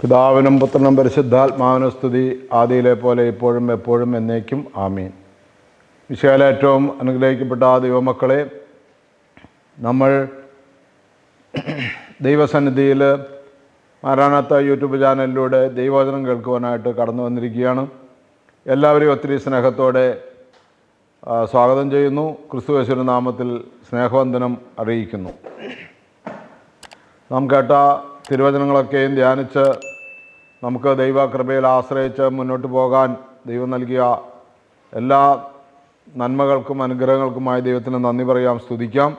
പിതാവിനും പുത്രനും പരിശുദ്ധാത്മാവിനും സ്തുതി. ആദിയിലെ പോലെ ഇപ്പോഴും എപ്പോഴും എന്നേക്കും ആമീൻ. വിശാല ഏറ്റവും അനുഗ്രഹിക്കപ്പെട്ട ആ ദൈവമക്കളെ നമ്മൾ ദൈവസന്നിധിയിൽ മാരാനാത്ത യൂട്യൂബ് ചാനലിലൂടെ ദൈവവചനം കേൾക്കുവാനായിട്ട് കടന്നു വന്നിരിക്കുകയാണ്. എല്ലാവരെയും ഒത്തിരി സ്നേഹത്തോടെ സ്വാഗതം ചെയ്യുന്നു. ക്രിസ്തുവേശ്വര നാമത്തിൽ സ്നേഹവന്ദനം അറിയിക്കുന്നു. നാം കേട്ട തിരുവചനങ്ങളൊക്കെയും ധ്യാനിച്ച് നമുക്ക് ദൈവകൃപയിൽ ആശ്രയിച്ച് മുന്നോട്ട് പോകാൻ ദൈവം നൽകിയ എല്ലാ നന്മകൾക്കും അനുഗ്രഹങ്ങൾക്കുമായി ദൈവത്തിന് നന്ദി പറയാം സ്തുതിക്കാം.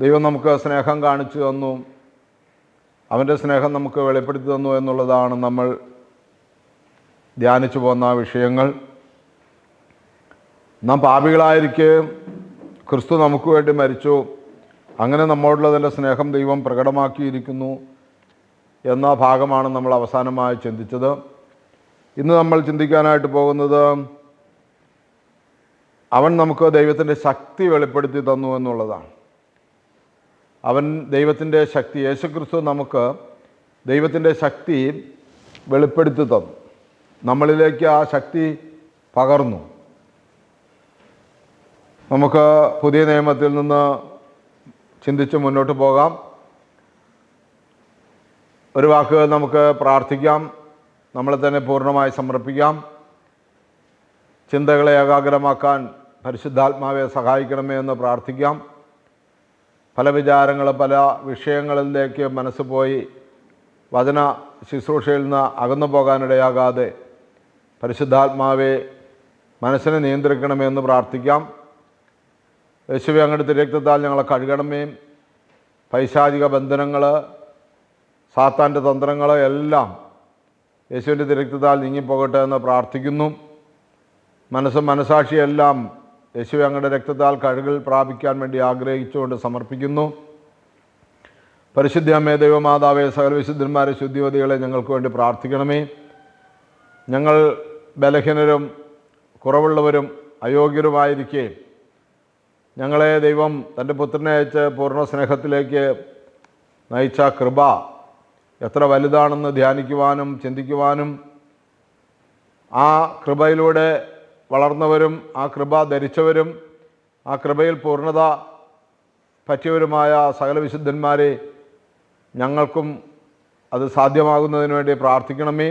ദൈവം നമുക്ക് സ്നേഹം കാണിച്ചു തന്നു. അവന്റെ സ്നേഹം നമുക്ക് വെളിപ്പെടുത്തി തന്നു എന്നുള്ളതാണ് നമ്മൾ ധ്യാനിച്ചു പോന്ന വിഷയങ്ങൾ. നാം പാപികളായിരിക്കെ ക്രിസ്തു നമുക്ക് വേണ്ടി മരിച്ചു. അങ്ങനെ നമ്മോടുള്ളതിന്റെ സ്നേഹം ദൈവം പ്രകടമാക്കിയിരിക്കുന്നു. എന്ന ഭാഗമാണ് നമ്മൾ അവസാനമായി ചിന്തിച്ചത്. ഇന്ന് നമ്മൾ ചിന്തിക്കാനായിട്ട് പോകുന്നത് അവൻ നമുക്ക് ദൈവത്തിന്റെ ശക്തി വെളിപ്പെടുത്തി തന്നു എന്നുള്ളതാണ്. അവൻ ദൈവത്തിന്റെ ശക്തി യേശുക്രിസ്തു നമുക്ക് ദൈവത്തിന്റെ ശക്തി വെളിപ്പെടുത്തി തന്നു. നമ്മളിലേക്ക് ആ ശക്തി പകർന്നു. നമുക്ക് പുതിയ നിയമത്തിൽ നിന്ന് ചിന്തിച്ച് മുന്നോട്ട് പോകാം. ഒരു വാക്ക് നമുക്ക് പ്രാർത്ഥിക്കാം. നമ്മളെ തന്നെ പൂർണമായി സമർപ്പിക്കാം. ചിന്തകളെ ഏകാഗ്രമാക്കാൻ പരിശുദ്ധാത്മാവെ സഹായിക്കണമേ എന്ന് പ്രാർത്ഥിക്കാം. പല വിചാരങ്ങൾ പല വിഷയങ്ങളിലേക്ക് മനസ്സ് പോയി വചന ശുശ്രൂഷയിൽ നിന്ന് അകന്നു പോകാനിടയാകാതെ പരിശുദ്ധാത്മാവെ മനസ്സിനെ നിയന്ത്രിക്കണമേ എന്ന് പ്രാർത്ഥിക്കാം. യേശുവെ അങ്ങോട്ട് രക്തത്താൽ ഞങ്ങളെ കഴുകണമേ. പൈശാചിക ബന്ധനങ്ങൾ സാത്താന്റെ തന്ത്രങ്ങളെ എല്ലാം യേശുവിന്റെ തിരക്തത്താൽ നീങ്ങിപ്പോകട്ടെ എന്ന് പ്രാർത്ഥിക്കുന്നു. മനസ്സും മനസാക്ഷിയെല്ലാം യേശു അങ്ങയുടെ രക്തത്താൽ കഴുകിൽ പ്രാപിക്കാൻ വേണ്ടി ആഗ്രഹിച്ചുകൊണ്ട് സമർപ്പിക്കുന്നു. പരിശുദ്ധ അമ്മേ ദൈവമാതാവേ സകല വിശുദ്ധന്മാരെ ശുദ്ധിവതികളെ ഞങ്ങൾക്ക് വേണ്ടി പ്രാർത്ഥിക്കണമേ. ഞങ്ങൾ ബലഹീനരും കുറവുള്ളവരും അയോഗ്യരുമായിരിക്കെ ഞങ്ങളെ ദൈവം തന്റെ പുത്രനെ അയച്ച് പൂർണ സ്നേഹത്തിലേക്ക് നയിച്ച കൃപ എത്ര വലുതാണെന്ന് ധ്യാനിക്കുവാനും ചിന്തിക്കുവാനും ആ കൃപയിലൂടെ വളർന്നവരും ആ കൃപ ധരിച്ചവരും ആ കൃപയിൽ പൂർണത പറ്റിയവരുമായ സകല വിശുദ്ധന്മാരെ ഞങ്ങൾക്കും അത് സാധ്യമാകുന്നതിന് വേണ്ടി പ്രാർത്ഥിക്കണമേ.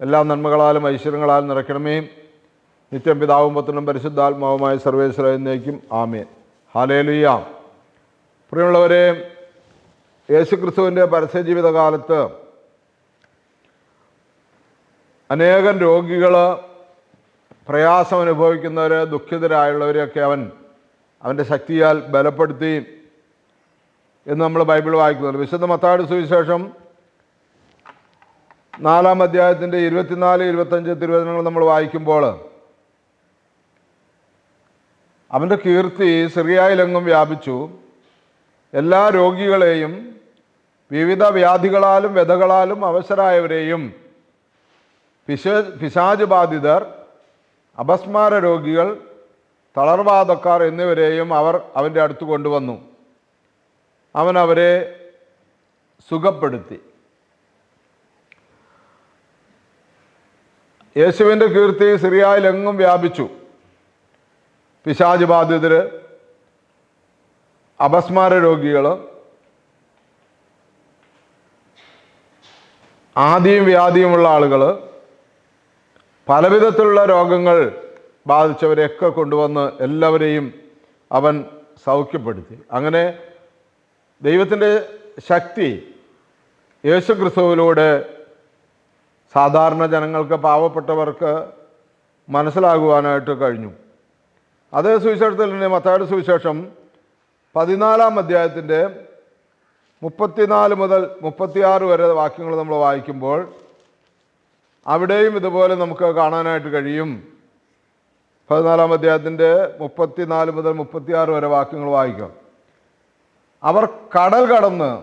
എല്ലാ നന്മകളാലും ഐശ്വര്യങ്ങളാലും നിറയ്ക്കണമേ. നിത്യം പിതാവും പുത്രനും പരിശുദ്ധാത്മാവുമായ സർവേശ്വര എന്നേക്കും ആമേ ഹാലേലുയ്യ പ്രിയമുള്ളവരെ യേശുക്രിസ്തുവിന്റെ പരസ്യജീവിതകാലത്ത് അനേകം രോഗികൾ പ്രയാസം അനുഭവിക്കുന്നവർ ദുഃഖിതരായുള്ളവരെയൊക്കെ അവൻ അവന്റെ ശക്തിയാൽ ബലപ്പെടുത്തി എന്ന് നമ്മൾ ബൈബിൾ വായിക്കുന്നുണ്ട്. വിശുദ്ധ മത്താട് സുവിശേഷം നാലാം അധ്യായത്തിന്റെ ഇരുപത്തിനാല് ഇരുപത്തഞ്ച് തിരുവചനങ്ങൾ നമ്മൾ വായിക്കുമ്പോൾ അവന്റെ കീർത്തി സിറിയായിലെങ്ങും വ്യാപിച്ചു. എല്ലാ രോഗികളെയും വിവിധ വ്യാധികളാലും വ്യതകളാലും അവശരായവരെയും പിശ പിശാജ് ബാധിതർ അപസ്മാര രോഗികൾ തളർവാദക്കാർ എന്നിവരെയും അവർ അവന്റെ അടുത്ത് കൊണ്ടുവന്നു. അവൻ അവരെ സുഖപ്പെടുത്തി. യേശുവിന്റെ കീർത്തി സിറിയായിലെങ്ങും വ്യാപിച്ചു. പിശാജ് ബാധിതർ അപസ്മാര രോഗികൾ ആദിയും വ്യാധിയുമുള്ള ആളുകൾ പലവിധത്തിലുള്ള രോഗങ്ങൾ ബാധിച്ചവരെയൊക്കെ കൊണ്ടുവന്ന് എല്ലാവരെയും അവൻ സൗഖ്യപ്പെടുത്തി. അങ്ങനെ ദൈവത്തിന്റെ ശക്തി യേശുക്രിസ്തുവിലൂടെ സാധാരണ ജനങ്ങൾക്ക് പാവപ്പെട്ടവർക്ക് മനസ്സിലാകുവാനായിട്ട് കഴിഞ്ഞു. അതേ സുവിശേഷത്തിൽ തന്നെ മത്തായുടെ സുവിശേഷം പതിനാലാം അധ്യായത്തിന്റെ മുപ്പത്തിനാല് മുതൽ മുപ്പത്തിയാറ് വരെ വാക്യങ്ങൾ നമ്മൾ വായിക്കുമ്പോൾ അവിടെയും ഇതുപോലെ നമുക്ക് കാണാനായിട്ട് കഴിയും. പതിനാലാം അധ്യായത്തിന്റെ മുപ്പത്തിനാല് മുതൽ മുപ്പത്തിയാറ് വരെ വാക്യങ്ങൾ വായിക്കാം. അവർ കടൽ കടന്ന്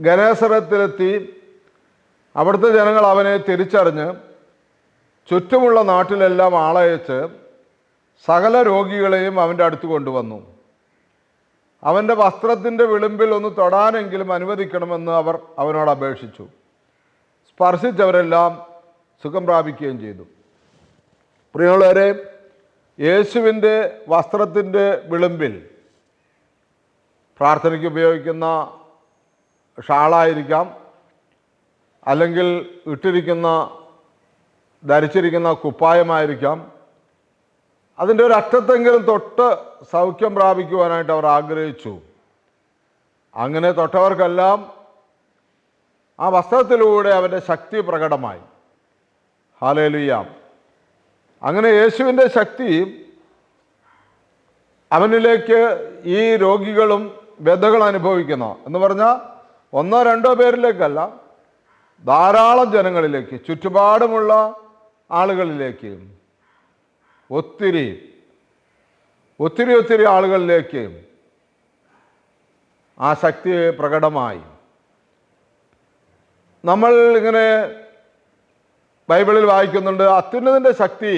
ഗണേശ്വരത്തിലെത്തി അവിടുത്തെ ജനങ്ങൾ അവനെ തിരിച്ചറിഞ്ഞ് ചുറ്റുമുള്ള നാട്ടിലെല്ലാം ആളയച്ച് സകല രോഗികളെയും അവന്റെ അടുത്ത് കൊണ്ടുവന്നു. അവന്റെ വസ്ത്രത്തിന്റെ വിളിമ്പിൽ ഒന്ന് തൊടാനെങ്കിലും അനുവദിക്കണമെന്ന് അവർ അവനോട് അപേക്ഷിച്ചു. സ്പർശിച്ചവരെല്ലാം സുഖം പ്രാപിക്കുകയും ചെയ്തു. പ്രിയമുള്ളവരെ യേശുവിന്റെ വസ്ത്രത്തിന്റെ വിളിമ്പിൽ പ്രാർത്ഥനയ്ക്ക് ഉപയോഗിക്കുന്ന ഷാളായിരിക്കാം അല്ലെങ്കിൽ ഇട്ടിരിക്കുന്ന ധരിച്ചിരിക്കുന്ന കുപ്പായമായിരിക്കാം അതിന്റെ ഒരു അറ്റത്തെങ്കിലും തൊട്ട് സൗഖ്യം പ്രാപിക്കുവാനായിട്ട് അവർ ആഗ്രഹിച്ചു. അങ്ങനെ തൊട്ടവർക്കെല്ലാം ആ വസ്ത്രത്തിലൂടെ അവന്റെ ശക്തി പ്രകടമായി. ഹാലേലുയാം അങ്ങനെ യേശുവിന്റെ ശക്തി അവനിലേക്ക് ഈ രോഗികളും വ്യതകൾ അനുഭവിക്കുന്നു. എന്ന് പറഞ്ഞാൽ ഒന്നോ രണ്ടോ പേരിലേക്കല്ല ധാരാളം ജനങ്ങളിലേക്ക് ചുറ്റുപാടുമുള്ള ആളുകളിലേക്ക്. ഒത്തിരി ഒത്തിരി ഒത്തിരി ആളുകളിലേക്ക് ആ ശക്തി പ്രകടമായി. നമ്മൾ ഇങ്ങനെ ബൈബിളിൽ വായിക്കുന്നുണ്ട് അത്യുന്നതിന്റെ ശക്തി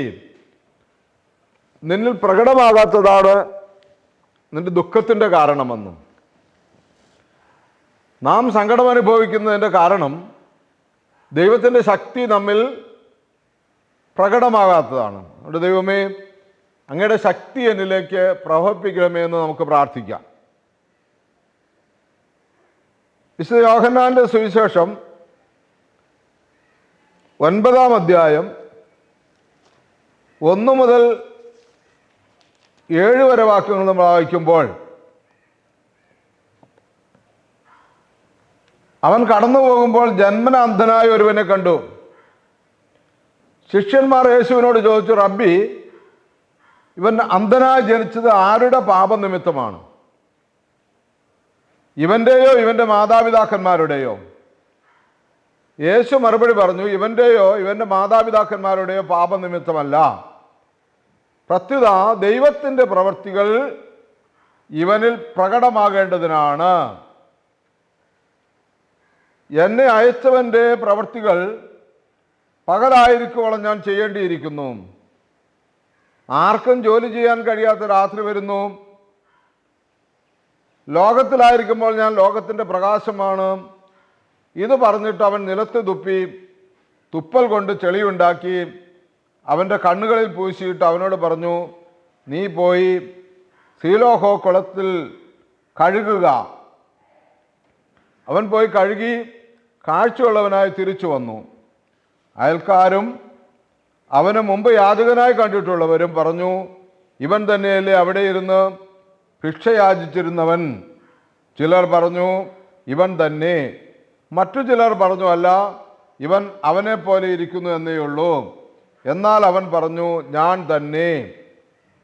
നിന്നിൽ പ്രകടമാകാത്തതാണ് നിന്റെ ദുഃഖത്തിന്റെ കാരണമെന്നും. നാം സങ്കടം അനുഭവിക്കുന്നതിന്റെ കാരണം ദൈവത്തിന്റെ ശക്തി നമ്മിൽ പ്രകടമാകാത്തതാണ്. നമ്മുടെ ദൈവമേ അങ്ങയുടെ ശക്തി എന്നിലേക്ക് പ്രവഹിപ്പിക്കണമേ എന്ന് നമുക്ക് പ്രാർത്ഥിക്കാം. വിശുദ്ധ യോഹന്നാന്റെ സുവിശേഷം ഒൻപതാം അധ്യായം ഒന്ന് മുതൽ ഏഴ് വരെ വാക്യങ്ങൾ നമ്മൾ വായിക്കുമ്പോൾ അവൻ കടന്നു പോകുമ്പോൾ ജന്മനാന്ധനായ ഒരുവനെ കണ്ടു. ശിഷ്യന്മാർ യേശുവിനോട് ചോദിച്ചു റബ്ബി ഇവൻ അന്ധനായി ജനിച്ചത് ആരുടെ പാപനിമിത്തമാണ് ഇവന്റെയോ ഇവന്റെ മാതാപിതാക്കന്മാരുടെയോ? യേശു മറുപടി പറഞ്ഞു ഇവന്റെയോ ഇവന്റെ മാതാപിതാക്കന്മാരുടെയോ പാപനിമിത്തമല്ല പ്രത്യുത ദൈവത്തിന്റെ പ്രവൃത്തികൾ ഇവനിൽ പ്രകടമാകേണ്ടതിനാണ്. എന്നെ അയച്ചവന്റെ പ്രവൃത്തികൾ പകലായിരിക്കുവോളം ഞാൻ ചെയ്യേണ്ടിയിരിക്കുന്നു. ആർക്കും ജോലി ചെയ്യാൻ കഴിയാത്ത രാത്രി വരുന്നു. ലോകത്തിലായിരിക്കുമ്പോൾ ഞാൻ ലോകത്തിന്റെ പ്രകാശമാണ്. ഇത് പറഞ്ഞിട്ട് അവൻ നിലത്ത് തുപ്പി തുപ്പൽ കൊണ്ട് ചെളിയുണ്ടാക്കി അവന്റെ കണ്ണുകളിൽ പൂശിയിട്ട് അവനോട് പറഞ്ഞു നീ പോയി സീലോഹോ കുളത്തിൽ കഴുകുക. അവൻ പോയി കഴുകി കാഴ്ചയുള്ളവനായി തിരിച്ചു വന്നു. അയൽക്കാരും അവന് മുമ്പ് യാചകനായി കണ്ടിട്ടുള്ളവരും പറഞ്ഞു ഇവൻ തന്നെയല്ലേ അവിടെ ഇരുന്ന് ഭിക്ഷ യാചിച്ചിരുന്നവൻ ചിലർ പറഞ്ഞു ഇവൻ തന്നെ. മറ്റു ചിലർ പറഞ്ഞു അല്ല ഇവൻ അവനെ പോലെ ഇരിക്കുന്നു എന്നേ ഉള്ളൂ. എന്നാൽ അവൻ പറഞ്ഞു ഞാൻ തന്നെ.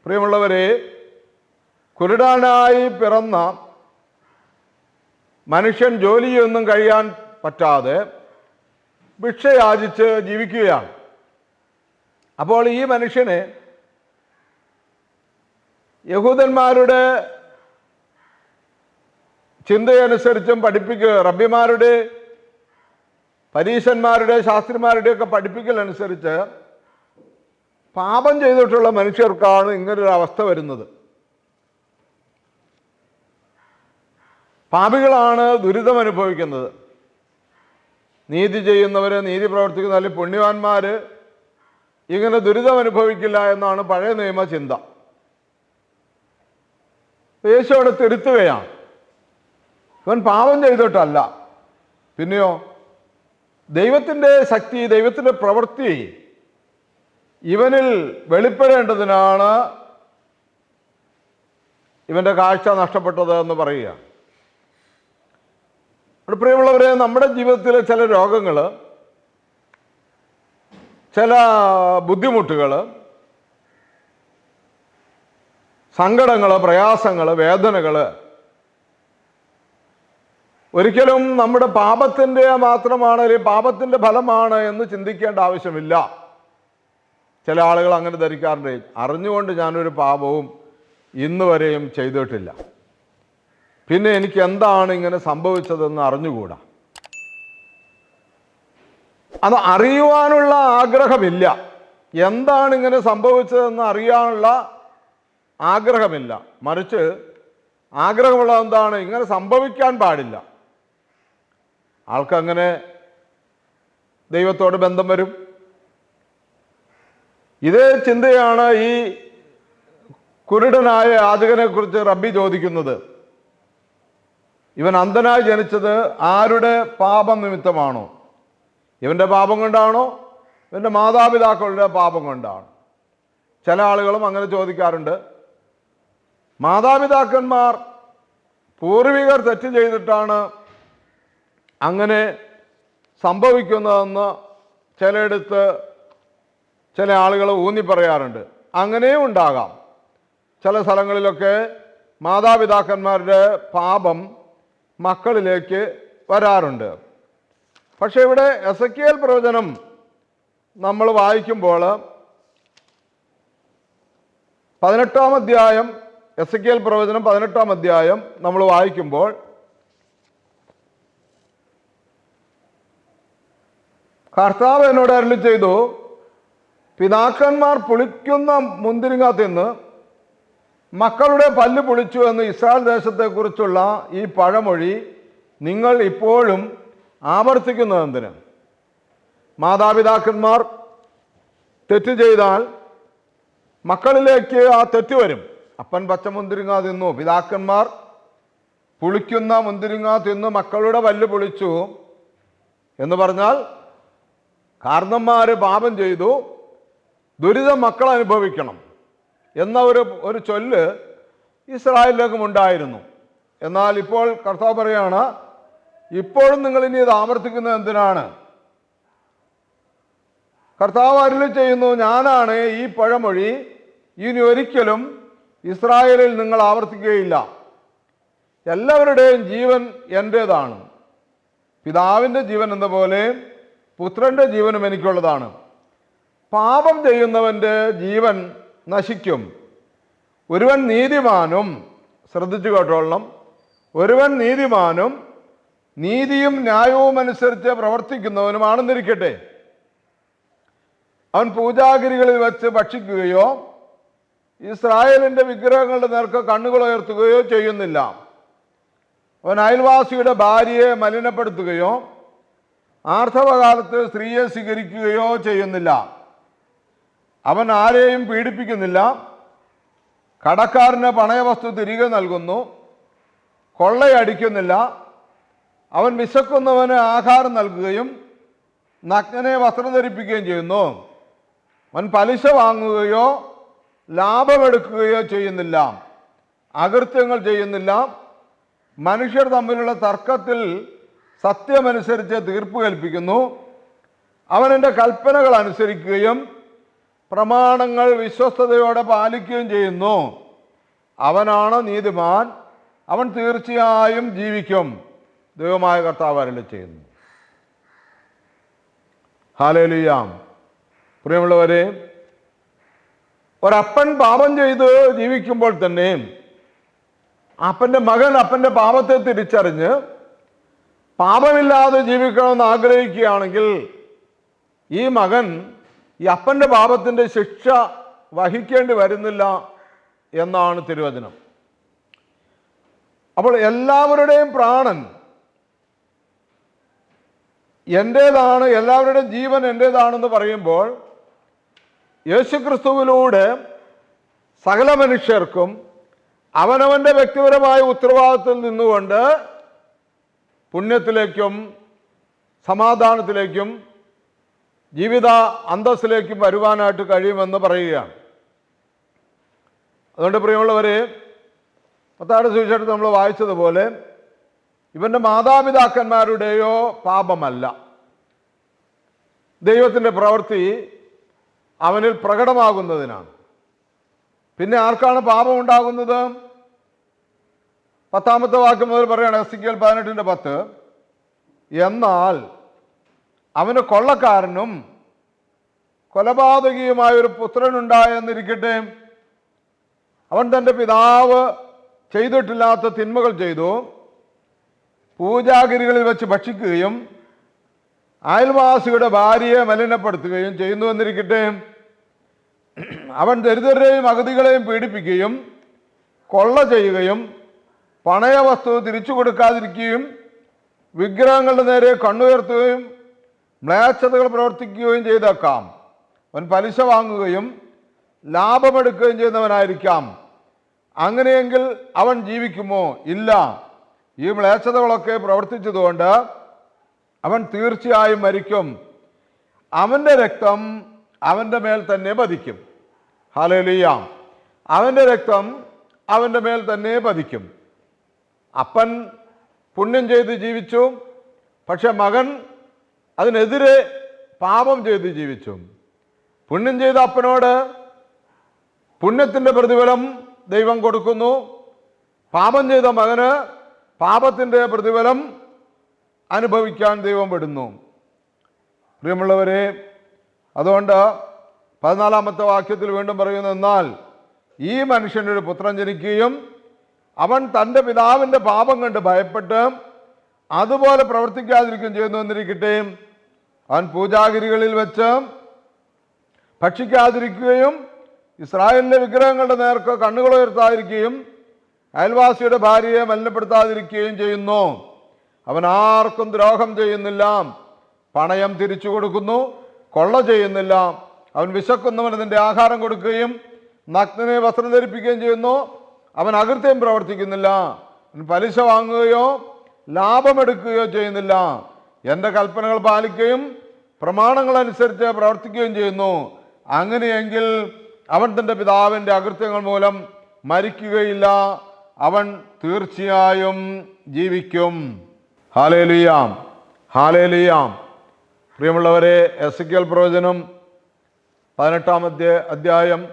പ്രിയമുള്ളവരെ കുരുടാനായി പിറന്ന മനുഷ്യൻ ജോലിയൊന്നും കഴിയാൻ പറ്റാതെ ഭിക്ഷ യാചിച്ച് ജീവിക്കുകയാണ്. അപ്പോൾ ഈ മനുഷ്യന് യഹൂദന്മാരുടെ ചിന്തയനുസരിച്ചും പഠിപ്പിക്കുക റബ്ബിമാരുടെ പരീശന്മാരുടെ ശാസ്ത്രിമാരുടെയൊക്കെ പഠിപ്പിക്കലനുസരിച്ച് പാപം ചെയ്തിട്ടുള്ള മനുഷ്യർക്കാണ് ഇങ്ങനൊരു അവസ്ഥ വരുന്നത്. പാപികളാണ് ദുരിതം അനുഭവിക്കുന്നത് നീതി ചെയ്യുന്നവർ നീതി പ്രവർത്തിക്കുന്ന അല്ലെങ്കിൽ പുണ്യവാന്മാർ ഇങ്ങനെ ദുരിതം അനുഭവിക്കില്ല എന്നാണ് പഴയ നിയമ ചിന്ത യേശു അവിടെ തിരുത്തുകയാണ്. ഇവൻ പാപം ചെയ്തിട്ടല്ല. പിന്നെയോ ദൈവത്തിന്റെ ശക്തി ദൈവത്തിന്റെ പ്രവൃത്തി ഇവനിൽ വെളിപ്പെടേണ്ടതിനാണ് ഇവന്റെ കാഴ്ച നഷ്ടപ്പെട്ടത് എന്ന് പറയുക. പ്രിയമുള്ളവരെ നമ്മുടെ ജീവിതത്തിലെ ചില രോഗങ്ങൾ ചില ബുദ്ധിമുട്ടുകൾ സങ്കടങ്ങൾ പ്രയാസങ്ങൾ വേദനകൾ ഒരിക്കലും നമ്മുടെ പാപത്തിന്റെ മാത്രമാണ് അല്ലെങ്കിൽ പാപത്തിന്റെ ഫലമാണ് എന്ന് ചിന്തിക്കേണ്ട ആവശ്യമില്ല. ചില ആളുകൾ അങ്ങനെ ധരിക്കാറുണ്ട്. അറിഞ്ഞുകൊണ്ട് ഞാനൊരു പാപവും ഇന്നുവരെയും ചെയ്തിട്ടില്ല. പിന്നെ എനിക്ക് എന്താണ് ഇങ്ങനെ സംഭവിച്ചതെന്ന് അറിഞ്ഞുകൂടാ? അത് അറിയുവാനുള്ള ആഗ്രഹമില്ല. എന്താണ് ഇങ്ങനെ സംഭവിച്ചതെന്ന് അറിയാനുള്ള ആഗ്രഹമില്ല. മറിച്ച് ആഗ്രഹമുള്ളത് എന്താണ്? ഇങ്ങനെ സംഭവിക്കാൻ പാടില്ല. ആൾക്കങ്ങനെ ദൈവത്തോട് ബന്ധം വരും. ഇതേ ചിന്തയാണ് ഈ കുരുടനായ യാചകനെ കുറിച്ച് റബ്ബി ചോദിക്കുന്നത്. ഇവൻ അന്ധനായി ജനിച്ചത് ആരുടെ പാപം നിമിത്തമാണോ? ഇവന്റെ പാപം കൊണ്ടാണോ? ഇവന്റെ മാതാപിതാക്കളുടെ പാപം കൊണ്ടാണ്. ചില ആളുകളും അങ്ങനെ ചോദിക്കാറുണ്ട്. മാതാപിതാക്കന്മാർ പൂർവികർ തെറ്റ് ചെയ്തിട്ടാണ് അങ്ങനെ സംഭവിക്കുന്നതെന്ന് ചിലയിടത്ത് ചില ആളുകൾ ഊന്നി പറയാറുണ്ട് അങ്ങനെയും ഉണ്ടാകാം. ചില സ്ഥലങ്ങളിലൊക്കെ മാതാപിതാക്കന്മാരുടെ പാപം മക്കളിലേക്ക് വരാറുണ്ട്. പക്ഷെ ഇവിടെ എസ് പ്രവചനം നമ്മൾ വായിക്കുമ്പോൾ പതിനെട്ടാം അധ്യായം എസ് പ്രവചനം പതിനെട്ടാം അധ്യായം നമ്മൾ വായിക്കുമ്പോൾ കർത്താവ് എന്നോട് അരളി ചെയ്തു പിതാക്കന്മാർ പുളിക്കുന്ന മുന്തിരിങ്ങ തിന്ന് മക്കളുടെ പല്ല് പൊളിച്ചു എന്ന് ഇസ്രായേൽ ദേശത്തെക്കുറിച്ചുള്ള ഈ പഴമൊഴി നിങ്ങൾ ഇപ്പോഴും ആവർത്തിക്കുന്നതെന്തിന് മാതാപിതാക്കന്മാർ തെറ്റ് ചെയ്താൽ മക്കളിലേക്ക് ആ തെറ്റ് വരും. അപ്പൻ പച്ച മുന്തിരിങ്ങ തിന്നു പിതാക്കന്മാർ പുളിക്കുന്ന മുന്തിരിങ്ങ തിന്നു മക്കളുടെ പല്ല് പൊളിച്ചു എന്ന് പറഞ്ഞാൽ കാരണന്മാർ പാപം ചെയ്തു ദുരിതം മക്കൾ അനുഭവിക്കണം എന്ന ഒരു ഒരു ചൊല്ല് ഇസ്രായേലിലേക്കും ഉണ്ടായിരുന്നു. എന്നാൽ ഇപ്പോൾ കർത്താവ് പറയാണ് ഇപ്പോഴും നിങ്ങൾ ഇനി ഇത് ആവർത്തിക്കുന്നത് എന്തിനാണ്? കർത്താവ് അരുളി ചെയ്യുന്നു ഞാനാണ് ഈ പഴമൊഴി ഇനി ഒരിക്കലും ഇസ്രായേലിൽ നിങ്ങൾ ആവർത്തിക്കുകയില്ല. എല്ലാവരുടെയും ജീവൻ എന്റേതാണ്. പിതാവിന്റെ ജീവൻ എന്ന പോലെ പുത്രന്റെ ജീവനും എനിക്കുള്ളതാണ്. പാപം ചെയ്യുന്നവന്റെ ജീവൻ നശിക്കും. ഒരുവൻ നീതിമാനും ശ്രദ്ധിച്ചു കേട്ടോളണം. ഒരുവൻ നീതിമാനും നീതിയും ന്യായവും അനുസരിച്ച് പ്രവർത്തിക്കുന്നവനുമാണെന്നിരിക്കട്ടെ അവൻ പൂജാഗിരികളിൽ വെച്ച് ഭക്ഷിക്കുകയോ ഇസ്രായേലിന്റെ വിഗ്രഹങ്ങളുടെ നേർക്ക് കണ്ണുകൾ ഉയർത്തുകയോ ചെയ്യുന്നില്ല. അവൻ അയൽവാസിയുടെ ഭാര്യയെ മലിനപ്പെടുത്തുകയോ ആർത്തവകാലത്ത് സ്ത്രീയെ സ്വീകരിക്കുകയോ ചെയ്യുന്നില്ല. അവൻ ആരെയും പീഡിപ്പിക്കുന്നില്ല. കടക്കാരന് പണയവസ്തു തിരികെ നൽകുന്നു. കൊള്ളയടിക്കുന്നില്ല. അവൻ വിശക്കുന്നവന് ആഹാരം നൽകുകയും നഗ്നനെ വസ്ത്രം ധരിപ്പിക്കുകയും ചെയ്യുന്നു. അവൻ പലിശ വാങ്ങുകയോ ലാഭമെടുക്കുകയോ ചെയ്യുന്നില്ല. അകൃത്യങ്ങൾ ചെയ്യുന്നില്ല. മനുഷ്യർ തമ്മിലുള്ള തർക്കത്തിൽ സത്യമനുസരിച്ച് തീർപ്പ് കൽപ്പിക്കുന്നു. അവൻ എന്റെ കൽപ്പനകൾ അനുസരിക്കുകയും പ്രമാണങ്ങൾ വിശ്വസ്തയോടെ പാലിക്കുകയും ചെയ്യുന്നു. അവനാണ് നീതിമാൻ. അവൻ തീർച്ചയായും ജീവിക്കും. ദൈവമായ കർത്താവ് അരളി ചെയ്യുന്നു. ഹാലേലിയാം പ്രിയമുള്ളവരെ ഒരപ്പൻ പാപം ചെയ്ത് ജീവിക്കുമ്പോൾ തന്നെ അപ്പന്റെ മകൻ അപ്പന്റെ പാപത്തെ തിരിച്ചറിഞ്ഞ് പാപമില്ലാതെ ജീവിക്കണമെന്ന് ആഗ്രഹിക്കുകയാണെങ്കിൽ ഈ മകൻ ഈ അപ്പന്റെ പാപത്തിന്റെ ശിക്ഷ വഹിക്കേണ്ടി വരുന്നില്ല എന്നാണ് തിരുവചനം. അപ്പോൾ എല്ലാവരുടെയും പ്രാണൻ എന്റേതാണ് എല്ലാവരുടെയും ജീവൻ എന്റേതാണെന്ന് പറയുമ്പോൾ യേശുക്രിസ്തുവിലൂടെ സകല മനുഷ്യർക്കും അവനവന്റെ വ്യക്തിപരമായ ഉത്തരവാദിത്വത്തിൽ നിന്നുകൊണ്ട് പുണ്യത്തിലേക്കും സമാധാനത്തിലേക്കും ജീവിത അന്തസ്സിലേക്ക് വരുവാനായിട്ട് കഴിയുമെന്ന് പറയുകയാണ്. അതുകൊണ്ട് പ്രിയമുള്ളവരെ പത്താട് സുവിശേഷം നമ്മൾ വായിച്ചതുപോലെ ഇവന്റെ മാതാപിതാക്കന്മാരുടെയോ പാപമല്ല. ദൈവത്തിന്റെ പ്രവൃത്തി അവനിൽ പ്രകടമാകുന്നതിനാണ്. പിന്നെ ആർക്കാണ് പാപം ഉണ്ടാകുന്നത് പത്താമത്തെ വാക്ക് മുതൽ പറയുകയാണ് എസ് കെ പതിനെട്ടിന്റെ പത്ത്. എന്നാൽ അവന് കൊള്ളക്കാരനും കൊലപാതകിയുമായ ഒരു പുത്രനുണ്ടായെന്നിരിക്കട്ടെ. അവൻ തന്റെ പിതാവ് ചെയ്തിട്ടില്ലാത്ത തിന്മകൾ ചെയ്തു. പൂജാഗിരികളിൽ വെച്ച് ഭക്ഷിക്കുകയും അയൽവാസിയുടെ ഭാര്യയെ മലിനപ്പെടുത്തുകയും ചെയ്യുന്നു എന്നിരിക്കട്ടെ. അവൻ ദരിദ്രരെയും അഗതികളെയും പീഡിപ്പിക്കുകയും കൊള്ള ചെയ്യുകയും പണയ വസ്തു തിരിച്ചു കൊടുക്കാതിരിക്കുകയും വിഗ്രഹങ്ങളുടെ നേരെ കണ്ണുയർത്തുകയും മ്ലേച്ഛതകൾ പ്രവർത്തിക്കുകയും ചെയ്തേക്കാം. അവൻ പലിശ വാങ്ങുകയും ലാഭമെടുക്കുകയും ചെയ്യുന്നവനായിരിക്കാം. അങ്ങനെയെങ്കിൽ അവൻ ജീവിക്കുമോ? ഇല്ല. ഈ മ്ലേച്ഛതകളൊക്കെ പ്രവർത്തിച്ചതുകൊണ്ട് അവൻ തീർച്ചയായും മരിക്കും. അവന്റെ രക്തം അവന്റെ മേൽ തന്നെ പതിക്കും. ഹലലിയ അവന്റെ രക്തം അവന്റെ മേൽ തന്നെ പതിക്കും. അപ്പൻ പുണ്യം ചെയ്ത് ജീവിച്ചു. പക്ഷെ മകൻ അതിനെതിരെ പാപം ചെയ്ത് ജീവിച്ചു. പുണ്യം ചെയ്ത അപ്പനോട് പുണ്യത്തിന്റെ പ്രതിഫലം ദൈവം കൊടുക്കുന്നു. പാപം ചെയ്ത മകന് പാപത്തിന്റെ പ്രതിഫലം അനുഭവിക്കാൻ ദൈവം വിടുന്നു. പ്രിയമുള്ളവരെ അതുകൊണ്ട് പതിനാലാമത്തെ വാക്യത്തിൽ വീണ്ടും പറയുന്നു എന്നാൽ ഈ മനുഷ്യനൊരു പുത്രൻ ജനിക്കുകയും അവൻ തന്റെ പിതാവിന്റെ പാപം കണ്ട് ഭയപ്പെട്ട് അതുപോലെ പ്രവർത്തിക്കാതിരിക്കുകയും ചെയ്യുന്നു എന്നിരിക്കട്ടെ. അവൻ പൂജാഗിരികളിൽ വെച്ച് ഭക്ഷിക്കാതിരിക്കുകയും ഇസ്രായേലിലെ വിഗ്രഹങ്ങളുടെ നേർക്ക് കണ്ണുകൾ ഉയർത്താതിരിക്കുകയും അയൽവാസിയുടെ ഭാര്യയെ മലിനപ്പെടുത്താതിരിക്കുകയും ചെയ്യുന്നു. അവൻ ആർക്കും ദ്രോഹം ചെയ്യുന്നില്ല. പണയം തിരിച്ചു കൊടുക്കുന്നു. കൊള്ള ചെയ്യുന്നില്ല. അവൻ വിശക്കുന്നവന് അതിന്റെ ആഹാരം കൊടുക്കുകയും നഗ്നനെ വസ്ത്രം ധരിപ്പിക്കുകയും ചെയ്യുന്നു. അവൻ അകൃത്യം പ്രവർത്തിക്കുന്നില്ല. പലിശ വാങ്ങുകയോ ലാഭമെടുക്കുകയോ ചെയ്യുന്നില്ല. എന്റെ കൽപ്പനകൾ പാലിക്കുകയും പ്രമാണങ്ങൾ അനുസരിച്ച് പ്രവർത്തിക്കുകയും ചെയ്യുന്നു. അങ്ങനെയെങ്കിൽ അവൻ തന്റെ പിതാവിന്റെ അകൃത്യങ്ങൾ മൂലം മരിക്കുകയില്ല. അവൻ തീർച്ചയായും ജീവിക്കും. ഹാലേലിയാം ഹാലേലിയാം പ്രിയമുള്ളവരെ എസ് കെൽ പ്രവചനം പതിനെട്ടാം അധ്യായ അധ്യായം.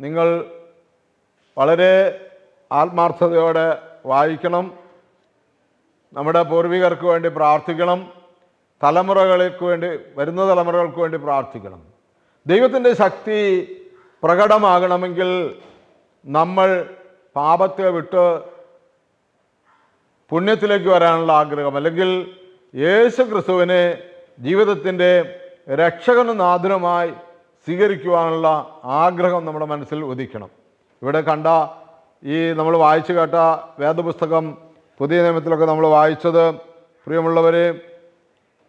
നിങ്ങൾ വളരെ ആത്മാർത്ഥതയോടെ വായിക്കണം. നമ്മുടെ പൂർവികർക്ക് വേണ്ടി പ്രാർത്ഥിക്കണം. തലമുറകൾക്ക് വേണ്ടി വരുന്ന തലമുറകൾക്ക് വേണ്ടി പ്രാർത്ഥിക്കണം. ദൈവത്തിന്റെ ശക്തി പ്രകടമാകണമെങ്കിൽ നമ്മൾ പാപത്തെ വിട്ട് പുണ്യത്തിലേക്ക് വരാനുള്ള ആഗ്രഹം. അല്ലെങ്കിൽ യേശു ക്രിസ്തുവിനെ ജീവിതത്തിന്റെ രക്ഷകനും നാഥനുമായി സ്വീകരിക്കുവാനുള്ള ആഗ്രഹം നമ്മുടെ മനസ്സിൽ ഉദിക്കണം. ഇവിടെ കണ്ട ഈ നമ്മൾ വായിച്ചു കേട്ട വേദപുസ്തകം പുതിയ നിയമത്തിലൊക്കെ നമ്മൾ വായിച്ചത് പ്രിയമുള്ളവരെ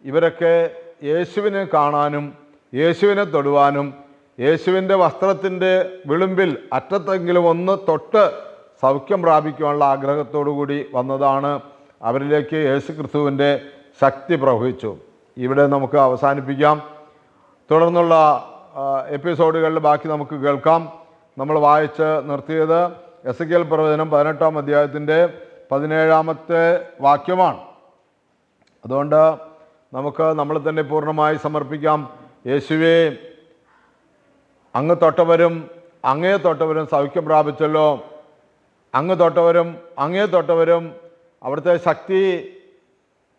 ഇവരൊക്കെ യേശുവിനെ കാണാനും യേശുവിനെ തൊടുവാനും യേശുവിന്റെ വസ്ത്രത്തിന്റെ വിളുമ്പിൽ അറ്റത്തെങ്കിലും ഒന്ന് തൊട്ട് സൗഖ്യം പ്രാപിക്കുവാനുള്ള ആഗ്രഹത്തോടു കൂടി വന്നതാണ് അവരിലേക്ക് യേശു ക്രിസ്തുവിന്റെ ശക്തി പ്രവഹിച്ചു. ഇവിടെ നമുക്ക് അവസാനിപ്പിക്കാം. തുടർന്നുള്ള എപ്പിസോഡുകളിൽ ബാക്കി നമുക്ക് കേൾക്കാം. നമ്മൾ വായിച്ച് നിർത്തിയത് എസ് കെൽ പ്രവചനം പതിനെട്ടാം അധ്യായത്തിന്റെ പതിനേഴാമത്തെ വാക്യമാണ്. അതുകൊണ്ട് നമുക്ക് നമ്മൾ തന്നെ പൂർണമായി സമർപ്പിക്കാം. യേശുവേ അങ്ങ് തൊട്ടവരും അങ്ങേ തൊട്ടവരും സൗഖ്യം പ്രാപിച്ചല്ലോ. അങ്ങ് തൊട്ടവരും അങ്ങേ തൊട്ടവരും അവിടുത്തെ ശക്തി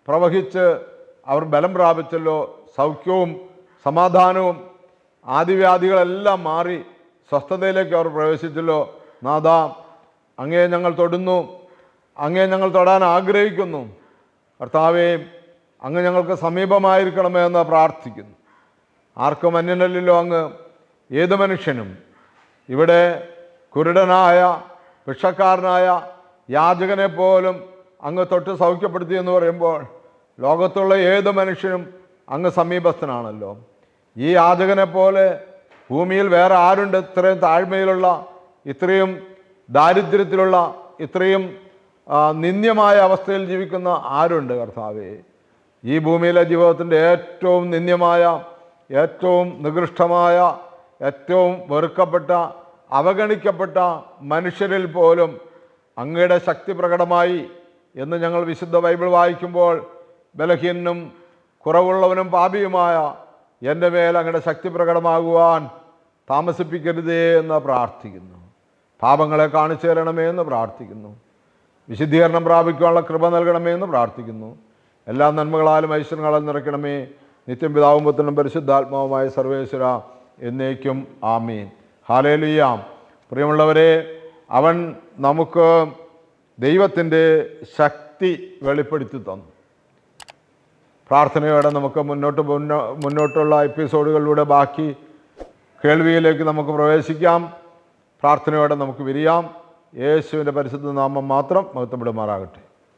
പ്രവഹിച്ച് അവർ ബലം പ്രാപിച്ചല്ലോ. സൗഖ്യവും സമാധാനവും ആദിവ്യാധികളെല്ലാം മാറി സ്വസ്ഥതയിലേക്ക് അവർ പ്രവേശിച്ചല്ലോ. നാദാ അങ്ങേ ഞങ്ങൾ തൊടുന്നു. അങ്ങേ ഞങ്ങൾ തൊടാൻ ആഗ്രഹിക്കുന്നു. കർത്താവേ അങ്ങ് ഞങ്ങൾക്ക് സമീപമായിരിക്കണമേ എന്ന് പ്രാർത്ഥിക്കുന്നു. ആർക്കും അന്യനല്ലല്ലോ അങ്ങ് ഏത് മനുഷ്യനും. ഇവിടെ കുരുടനായ ഭിക്ഷക്കാരനായ യാചകനെ പോലും അങ്ങ് തൊട്ട് സൗഖ്യപ്പെടുത്തി എന്ന് പറയുമ്പോൾ ലോകത്തുള്ള ഏത് മനുഷ്യനും അങ്ങ് സമീപസ്ഥനാണല്ലോ. ഈ യാചകനെ പോലെ ഭൂമിയിൽ വേറെ ആരുണ്ട്? ഇത്രയും താഴ്മയിലുള്ള ഇത്രയും ദാരിദ്ര്യത്തിലുള്ള ഇത്രയും നിന്ദ്യമായ അവസ്ഥയിൽ ജീവിക്കുന്ന ആരുണ്ട് കർത്താവേ? ഈ ഭൂമിയിലെ ജീവിതത്തിന്റെ ഏറ്റവും നിന്ദ്യമായ ഏറ്റവും നികൃഷ്ടമായ ഏറ്റവും വെറുക്കപ്പെട്ട അവഗണിക്കപ്പെട്ട മനുഷ്യരിൽ പോലും അങ്ങയുടെ ശക്തി പ്രകടമായി എന്ന് ഞങ്ങൾ വിശുദ്ധ ബൈബിൾ വായിക്കുമ്പോൾ ബലഹീനും കുറവുള്ളവനും പാപിയുമായ എന്റെ മേൽ അങ്ങയുടെ ശക്തി പ്രകടമാകുവാൻ താമസിപ്പിക്കരുതേ എന്ന് പ്രാർത്ഥിക്കുന്നു. പാപങ്ങളെ കാണിച്ചു തരണമേ എന്ന് പ്രാർത്ഥിക്കുന്നു. വിശുദ്ധീകരണം പ്രാപിക്കുവാനുള്ള കൃപ നൽകണമേ എന്ന് പ്രാർത്ഥിക്കുന്നു. എല്ലാ നന്മകളാലും ഐശ്വര്യങ്ങളാലും നിറയ്ക്കണമേ. നിത്യം പിതാവും പുത്രനും പരിശുദ്ധാത്മാവുമായ സർവേശ്വര എന്നേക്കും ആമീൻ. ഹാലേലുയാം പ്രിയമുള്ളവരെ അവൻ നമുക്ക് ദൈവത്തിന്റെ ശക്തി വെളിപ്പെടുത്തി തന്നു. പ്രാർത്ഥനയോടെ നമുക്ക് മുന്നോട്ട് മുന്നോ മുന്നോട്ടുള്ള എപ്പിസോഡുകളിലൂടെ ബാക്കി കേൾവിയിലേക്ക് നമുക്ക് പ്രവേശിക്കാം. പ്രാർത്ഥനയോടെ നമുക്ക് വിരിയാം. യേശുവിന്റെ പരിശുദ്ധ നാമം മാത്രം മഹത്വപ്പെടുമാറാകട്ടെ.